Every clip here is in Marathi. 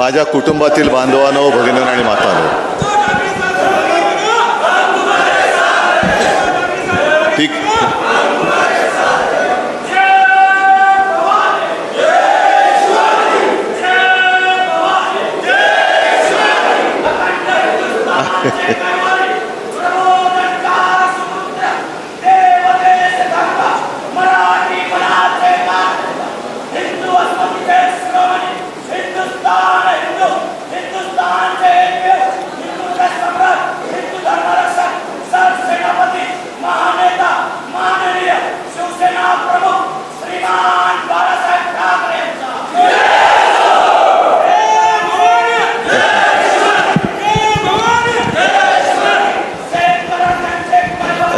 माझ्या कुटुंबातील बांधवांनो भगिनी आणि मातानो ठीक Yeah.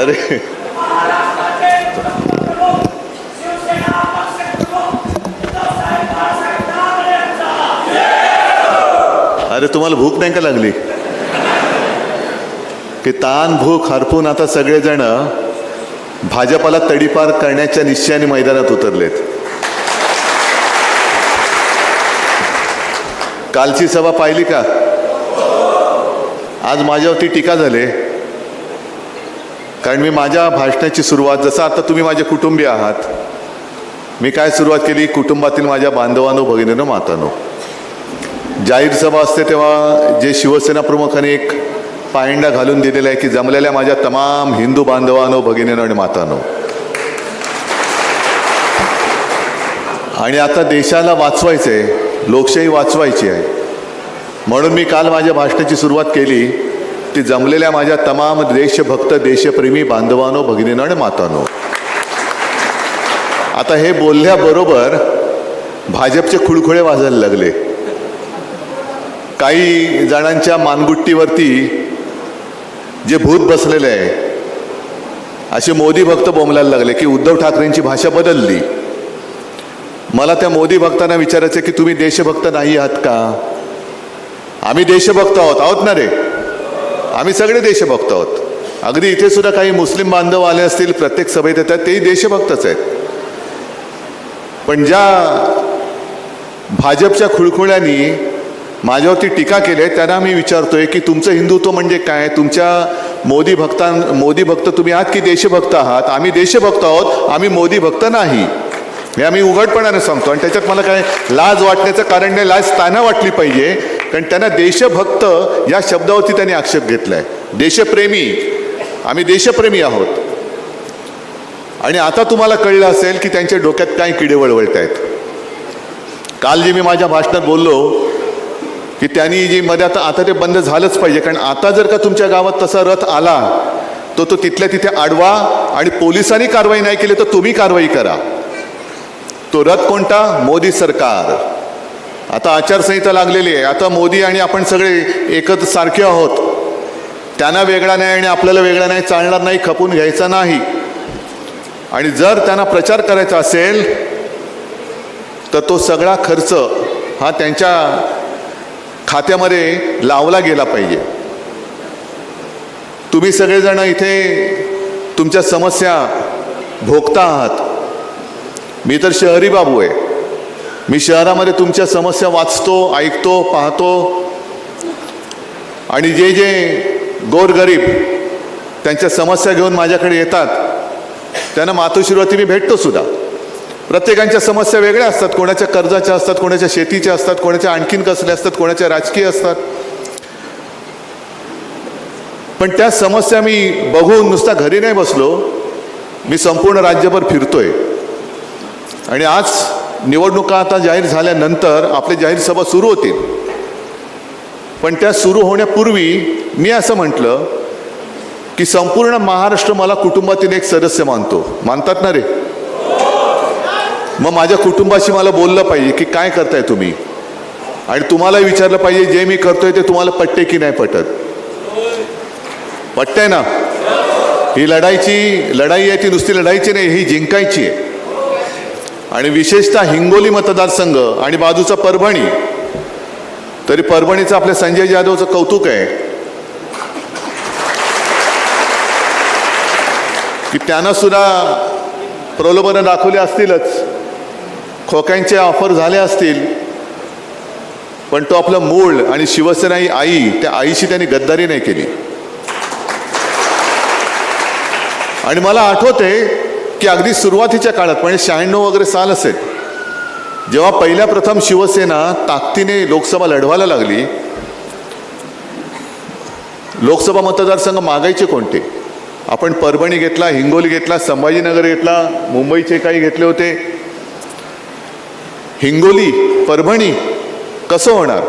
अरे. अरे तुम्हाला भूक नाही का लागली? की ताण भूक हरपून आता सगळेजण भाजपाला तडीपार करण्याच्या निश्चयाने मैदानात उतरलेत. कालची सभा पाहिली का? आज माझ्यावरती टीका झाले. कारण मी माझ्या भाषणाची सुरुवात जसं आता तुम्ही माझे कुटुंबीय आहात मी काय सुरुवात केली? कुटुंबातील माझ्या बांधवांनो भगिनीनो मातानो. जाहीर सभा असते तेव्हा जे शिवसेना प्रमुखाने एक पायंडा घालून दिलेला आहे की जमलेल्या माझ्या तमाम हिंदू बांधवांनो भगिनीनो आणि मातानो. आणि आता देशाला वाचवायचं आहे लोकशाही वाचवायची आहे. म्हणून मी काल माझ्या भाषणाची सुरुवात केली. ती जमलेल्या माझ्या तमाम देशभक्त देशप्रेमी बांधवानो भगिनीनो आणि मातानो. आता हे बोलल्याबरोबर भाजपचे खुळखुळे वाजायला लागले. काही जणांच्या मानगुट्टीवरती जे भूत बसलेले आहे असे मोदी भक्त बोंबलायला लागले की उद्धव ठाकरेंची भाषा बदलली. मला त्या मोदी भक्तांना विचारायचं की तुम्ही देशभक्त नाही आहात का? आम्ही देशभक्त आहोत आहोत ना रे? आम्ही सगळे देशभक्त आहोत. अगदी इथे सुद्धा काही मुस्लिम बांधव आले असतील प्रत्येक सभेत येतात तेही देशभक्तच आहेत. पण ज्या भाजपच्या खुळखुळ्यांनी माझ्यावरती टीका केली आहे त्यांना मी विचारतोय की तुमचं हिंदुत्व म्हणजे काय? तुमच्या मोदी भक्तां मोदी भक्त तुम्ही आहात की देशभक्त आहात? आम्ही देशभक्त आहोत आम्ही मोदी भक्त नाही. हे आम्ही उघडपणाने सांगतो. आणि त्याच्यात मला काय लाज वाटण्याचं कारण नाही लाज त्यांना वाटली पाहिजे. कारण त्यांना देशभक्त या शब्दावरती त्यांनी आक्षेप घेतला आहे देशप्रेमी. आम्ही देशप्रेमी आहोत. आणि आता तुम्हाला कळलं असेल की त्यांच्या डोक्यात काय किडे वळवळत आहेत. काल जे मी माझ्या भाषणात बोललो की त्यांनी जी मध्ये आता आता ते बंद झालंच पाहिजे. कारण आता जर का तुमच्या गावात तसा रथ आला तो तो तिथल्या तिथे आडवा आणि पोलिसांनी कारवाई नाही केली तर तुम्ही कारवाई करा. तो रथ कोणता? मोदी सरकार. आता आचारसंहिता लागलेली आहे. आता मोदी आणि आपण सगळे एकत्र सारखे आहोत. त्यांना वेगळा नाही आणि आपल्याला वेगळा नाही चालणार नाही खपून घ्यायचा नाही. आणि जर त्यांना प्रचार करायचा असेल तर तो सगळा खर्च हा त्यांच्या खात्यामध्ये लावला गेला पाहिजे. तुम्ही सगळेजण इथे तुमच्या समस्या भोगता आहात. मी तर शहरी बाबू आहे. मी शहरामध्ये तुमच्या समस्या वाचतो ऐकतो पाहतो. आणि जे जे गोरगरीब त्यांच्या समस्या घेऊन माझ्याकडे येतात त्यांना मातोश्रीवरती मी भेटतो सुद्धा. प्रत्येकांच्या समस्या वेगळ्या असतात. कोणाच्या कर्जाच्या असतात कोणाच्या शेतीच्या असतात कोणाच्या आणखीन कसल्या असतात कोणाच्या राजकीय असतात. पण त्या समस्या मी बघून नुसता घरी नाही बसलो. मी संपूर्ण राज्यभर फिरतोय. आणि आज निवडणुका आता जाहीर झाल्यानंतर आपली जाहीर सभा सुरू होतील. पण त्या सुरू होण्यापूर्वी मी असं म्हटलं की संपूर्ण महाराष्ट्र मला कुटुंबातील एक सदस्य मानतो. मानतात ना रे? मग माझ्या कुटुंबाशी मला बोललं पाहिजे की काय करताय तुम्ही? आणि तुम्हाला विचारलं पाहिजे जे मी करतोय ते तुम्हाला पटते की नाही पटत? पटतंय ना? ही लढाईची लढाई आहे ती नुसती लढाईची नाही ही जिंकायची आहे. आणि विशेषतः हिंगोली मतदारसंघ आणि बाजूचा परभणी. तरी परभणीचं आपल्या संजय जाधवचं कौतुक आहे. की त्यांना सुद्धा प्रलोभनं दाखवली असतीलच. खोक्यांचे ऑफर झाले असतील. पण तो आपलं मूळ आणि शिवसेना ही आई त्या आईशी त्यांनी गद्दारी नाही केली. आणि मला आठवते की अगदी सुरुवातीच्या काळात म्हणजे शहाण्णव वगैरे साल असेल. जेव्हा पहिल्या प्रथम शिवसेना ताकदीने लोकसभा लढवायला लागली लोकसभा मतदारसंघ मागायचे कोणते? आपण परभणी घेतला हिंगोली घेतला संभाजीनगर घेतला मुंबईचे काही घेतले होते. हिंगोली परभणी कसं होणार?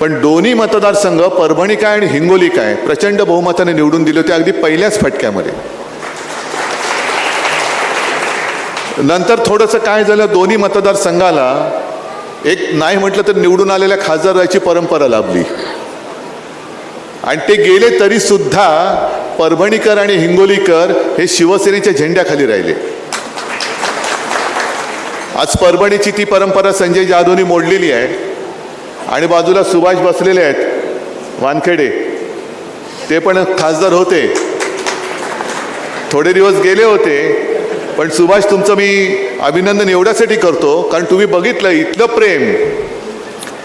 पण दोन्ही मतदारसंघ परभणी काय आणि हिंगोली काय प्रचंड बहुमताने निवडून दिले होते अगदी पहिल्याच फटक्यामध्ये. नंतर थोडंसं काय झालं दोन्ही मतदारसंघाला एक नाही म्हटलं तर निवडून आलेल्या खासदाराची परंपरा लाभली. आणि ते गेले तरी सुद्धा परभणीकर आणि हिंगोलीकर हे शिवसेनेच्या झेंड्याखाली राहिले. आज परभणीची ती परंपरा संजय जाधवनी मोडलेली आहे. आणि बाजूला सुभाष बसलेले आहेत वानखेडे. ते पण खासदार होते. थोडे दिवस गेले होते. पण सुभाष तुमचं मी अभिनंदन एवढ्यासाठी करतो कारण तुम्ही बघितलं इथलं प्रेम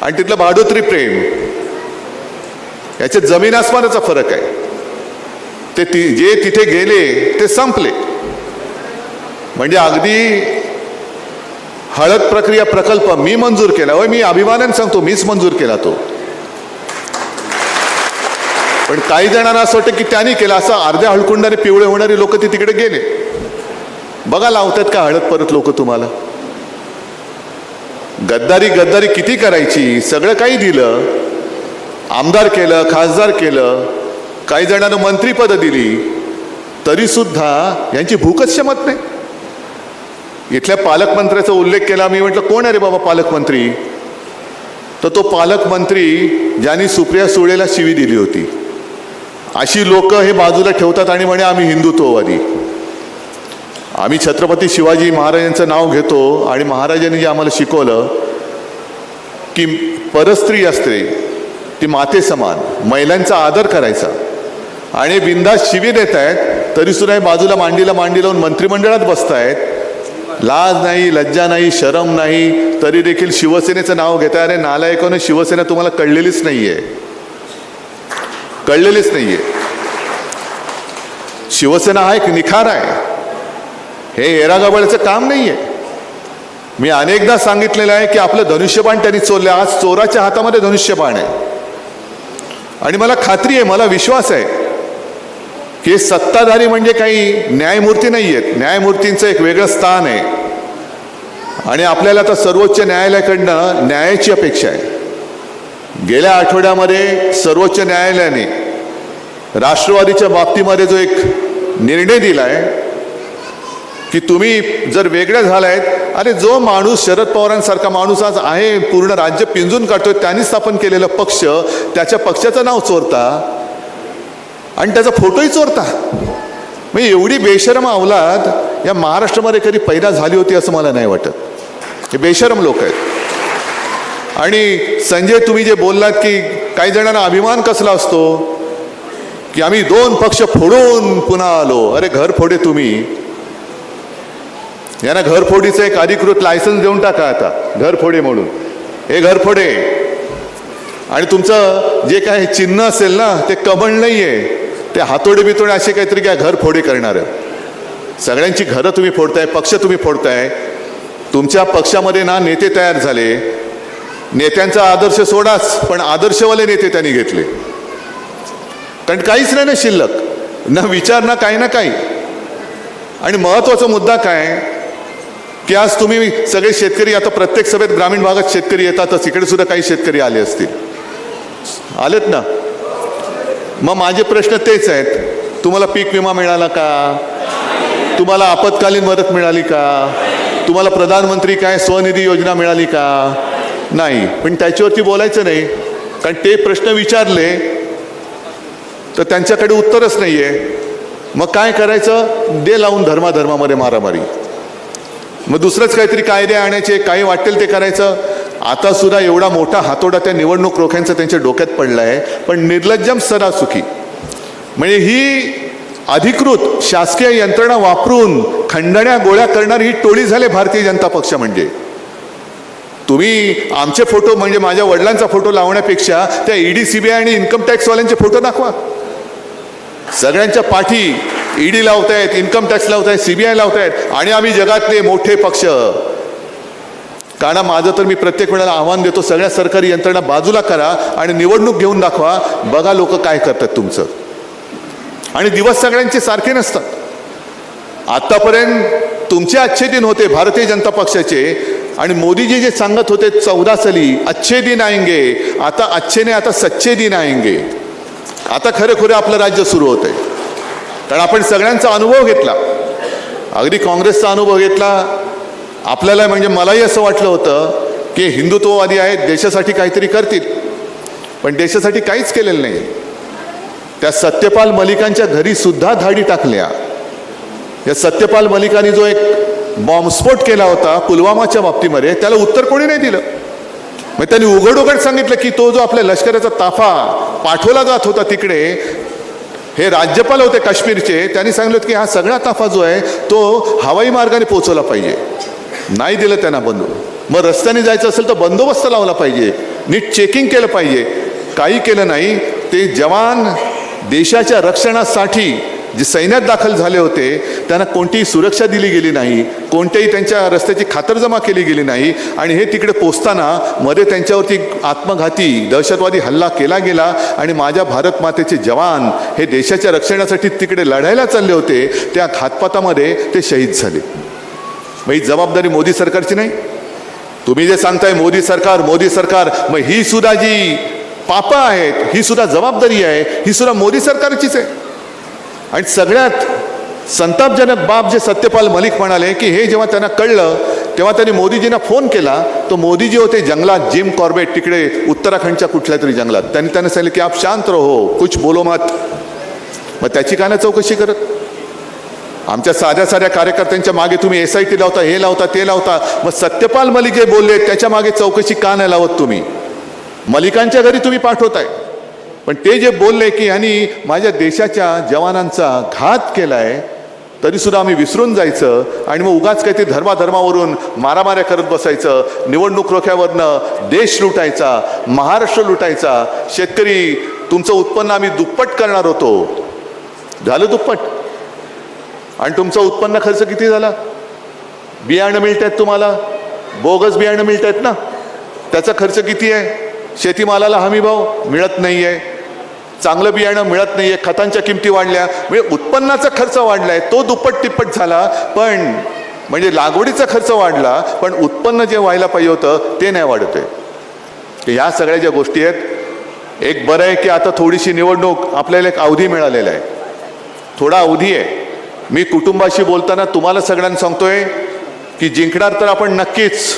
आणि तिथलं भाडोत्री प्रेम याच्यात जमीन आसमानाचा फरक आहे. ते ती जे तिथे गेले ते संपले. म्हणजे अगदी हळद प्रक्रिया प्रकल्प मी मंजूर केला. होय मी अभिमानाने सांगतो मीच मंजूर केला तो. पण काही जणांना असं वाटतं की त्यांनी केला असं अर्ध्या हळकुंडाने पिवळे होणारी लोक ते तिकडे गेले. बघा लावतात का हळद परत लोक तुम्हाला? गद्दारी गद्दारी किती करायची? सगळं काही दिलं. आमदार केलं खासदार केलं. काही जणांना मंत्रीपद दिली. तरी सुद्धा यांची भूकच शमत नाही. इथल्या पालकमंत्र्याचा उल्लेख केला. मी म्हटलं कोण आहे रे बाबा पालकमंत्री तर तो पालकमंत्री ज्यांनी सुप्रिया सुळेला शिवी दिली होती. अशी लोक हे बाजूला ठेवतात आणि म्हणे आम्ही हिंदुत्ववादी. आम्ही छत्रपती शिवाजी महाराजांचं नाव घेतो आणि महाराजांनी जे आम्हाला शिकवलं की परस्त्री असते ती माते समान महिलांचा आदर करायचा. आणि बिंदास शिवीर येत आहेत तरी सुद्धा बाजूला मांडीला मांडी लावून मंत्रिमंडळात बसतायत. लाज नाही लज्जा नाही शरम नाही तरी देखील शिवसेनेचं नाव घेताय. अरे नालायकाने शिवसेना तुम्हाला कळलेलीच नाहीये. कळलेलीच नाहीये. शिवसेना हा एक निखार आहे. हे एरागाबळचं काम नाही आहे मी अनेकदा सांगितलेलं आहे की आपलं धनुष्यबाण त्यांनी चोरलं आज चोराच्या हातामध्ये धनुष्यबाण आहे. आणि मला खात्री आहे मला विश्वास आहे की सत्ताधारी म्हणजे काही न्यायमूर्ती नाही आहेत न्यायमूर्तींचं एक वेगळं स्थान आहे. आणि आपल्याला आता सर्वोच्च न्यायालयाकडनं न्यायाची अपेक्षा आहे. गेल्या आठवड्यामध्ये सर्वोच्च न्यायालयाने राष्ट्रवादीच्या बाबतीमध्ये जो एक निर्णय दिला आहे की तुम्ही जर वेगळ्या झालायत अरे जो माणूस शरद पवारांसारखा माणूस आज आहे पूर्ण राज्य पिंजून काढतोय त्यांनी स्थापन केलेला पक्ष त्याच्या पक्षाचं नाव चोरता? आणि त्याचा फोटोही चोरता? मग एवढी बेशरम अवलाद या महाराष्ट्रामध्ये कधी पैदा झाली होती असं मला नाही वाटत. हे बेशरम लोक आहेत. आणि संजय तुम्ही जे बोललात की काही जणांना अभिमान कसला असतो? की आम्ही दोन पक्ष फोडून पुन्हा आलो. अरे घर फोडे तुम्ही. यांना घरफोडीचं एक अधिकृत लायसन्स देऊन टाका आता. घरफोडे म्हणून. हे घरफोडे. आणि तुमचं जे काय चिन्ह असेल ना ते कमळ नाही आहे ते हातोडे बितोडे असे काहीतरी काय घरफोडे करणार. सगळ्यांची घरं तुम्ही फोडताय पक्ष तुम्ही फोडताय. तुमच्या पक्षामध्ये ना नेते तयार झाले. नेत्यांचा आदर्श सोडाच पण आदर्शवाले नेते त्यांनी घेतले. कारण काहीच नाही ना शिल्लक. ना विचार ना काही ना काही. आणि महत्त्वाचा मुद्दा काय? की आज तुम्ही सगळे शेतकरी आता प्रत्येक सभेत ग्रामीण भागात शेतकरी येतातच इकडे सुद्धा काही शेतकरी आले असतील. आलेत ना? मग माझे प्रश्न तेच आहेत. तुम्हाला पीक विमा मिळाला का? तुम्हाला आपत्कालीन मदत मिळाली का? तुम्हाला प्रधानमंत्री काय स्वनिधी योजना मिळाली का? नाही. पण त्याच्यावरती बोलायचं नाही. कारण ते प्रश्न विचारले तर त्यांच्याकडे उत्तरच नाही आहे मग काय करायचं? दे लावून धर्माधर्मामध्ये मारामारी. मग दुसरंच काहीतरी कायदे आणायचे काही वाटेल ते करायचं. आता सुद्धा एवढा मोठा हातोडा त्या निवडणूक रोख्यांचा त्यांच्या डोक्यात पडला आहे पण निर्लज्जम सदा सुखी. म्हणजे ही अधिकृत शासकीय यंत्रणा वापरून खंडण्या गोळ्या करणारी ही टोळी झाले भारतीय जनता पक्ष म्हणजे. तुम्ही आमचे फोटो म्हणजे माझ्या वडिलांचा फोटो लावण्यापेक्षा त्या ईडी सीबीआय आणि इन्कम टॅक्सवाल्यांचे फोटो दाखवा. सगळ्यांच्या पाठी ईडी लावतायत इन्कम टॅक्स लावतायत सीबीआय लावतायत आणि आम्ही जगातले मोठे पक्ष. कारण माझं तर मी प्रत्येक वेळेला आव्हान देतो सगळ्या सरकारी यंत्रणा बाजूला करा आणि निवडणूक घेऊन दाखवा बघा लोक काय करतात तुमचं. आणि दिवस सगळ्यांचे सारखे नसतात. आतापर्यंत तुमचे अच्छे दिन होते भारतीय जनता पक्षाचे आणि मोदीजी जे सांगत होते चौदा साली अच्छे दिन आएंगे आता अच्छे नाही आता सच्चे दिन आएंगे. आता खरे आपलं राज्य सुरू होत आहे कारण आपण सगळ्यांचा अनुभव घेतला. अगदी काँग्रेसचा अनुभव घेतला. आपल्याला म्हणजे मलाही असं वाटलं होतं की हिंदुत्ववादी आहेत देशासाठी काहीतरी करतील. पण देशासाठी काहीच केलेलं नाही. त्या सत्यपाल मलिकांच्या घरी सुद्धा धाडी टाकल्या. या सत्यपाल मलिकांनी जो एक बॉम्बस्फोट केला होता पुलवामाच्या बाबतीमध्ये त्याला उत्तर कोणी नाही दिलं. मग त्यांनी उघड उघड सांगितलं की तो जो आपल्या लष्कराचा ताफा पाठवला जात होता तिकडे हे राज्यपाल होते काश्मीरचे त्यांनी सांगितलं की हा सगळा ताफा जो आहे तो हवाई मार्गाने पोहोचवला पाहिजे. नाही दिलं त्यांना बंधू मग रस्त्याने जायचं असेल तर बंदोबस्त लावला पाहिजे. नीट चेकिंग केलं पाहिजे. काही केलं नाही ते जवान देशाच्या रक्षणासाठी जे सैन्यात दाखल झाले होते त्यांना कोणतीही सुरक्षा दिली गेली नाही कोणत्याही त्यांच्या रस्त्याची खातरजमा केली गेली नाही आणि हे तिकडे पोचताना मध्ये त्यांच्यावरती आत्मघाती दहशतवादी हल्ला केला गेला आणि माझ्या भारत मातेचे जवान हे देशाच्या रक्षणासाठी तिकडे लढायला चालले होते त्या घातपातामध्ये ते शहीद झाले. मग ही जबाबदारी मोदी सरकारची नाही? तुम्ही जे सांगताय मोदी सरकार मोदी सरकार मग ही सुद्धा जी पापं आहेत ही सुद्धा जबाबदारी आहे ही सुद्धा मोदी सरकारचीच आहे. आणि सगळ्यात संतापजनक बाब जे सत्यपाल मलिक म्हणाले की हे जेव्हा त्यांना कळलं तेव्हा त्यांनी मोदीजींना फोन केला तो मोदीजी होते जंगलात जिम कॉर्बेट तिकडे उत्तराखंडच्या कुठल्या तरी जंगलात. त्यांनी त्यांना सांगितलं की आप शांत रहो कुछ बोलो मत. मग त्याची का नाही चौकशी करत. आमच्या साध्या साध्या कार्यकर्त्यांच्या मागे तुम्ही एस आय टी लावता हे लावता ते लावता. मग सत्यपाल मलिक जे बोलले त्याच्यामागे चौकशी का नाही लावत तुम्ही? मलिकांच्या घरी तुम्ही पाठवताय. पण ते जे बोलले की यांनी माझ्या देशाच्या जवानांचा घात केलाय आहे तरीसुद्धा आम्ही विसरून जायचं आणि मग उगाच काही ते धर्माधर्मावरून मारामाऱ्या करत बसायचं. निवडणूक रोख्यावरनं देश लुटायचा महाराष्ट्र लुटायचा. शेतकरी तुमचं उत्पन्न आम्ही दुप्पट करणार होतो. झालं दुप्पट? आणि तुमचा उत्पन्न खर्च किती झाला? बियाणं मिळत आहेत तुम्हाला? बोगस बियाणं मिळत आहेत ना? त्याचा खर्च किती आहे? शेतीमालाला हमी भाव मिळत नाही आहे चांगलं बियाणं मिळत नाही आहे खतांच्या किमती वाढल्या म्हणजे उत्पन्नाचा खर्च वाढला आहे तो दुप्पट तिप्पट झाला पण म्हणजे लागवडीचा खर्च वाढला पण उत्पन्न जे व्हायला पाहिजे होतं ते नाही वाढत. आहे ह्या सगळ्या ज्या गोष्टी आहेत एक बरं आहे की आता थोडीशी निवडणूक आपल्याला एक अवधी मिळालेला आहे. थोडा अवधी आहे. मी कुटुंबाशी बोलताना तुम्हाला सगळ्यांना सांगतोय की जिंकणार तर आपण नक्कीच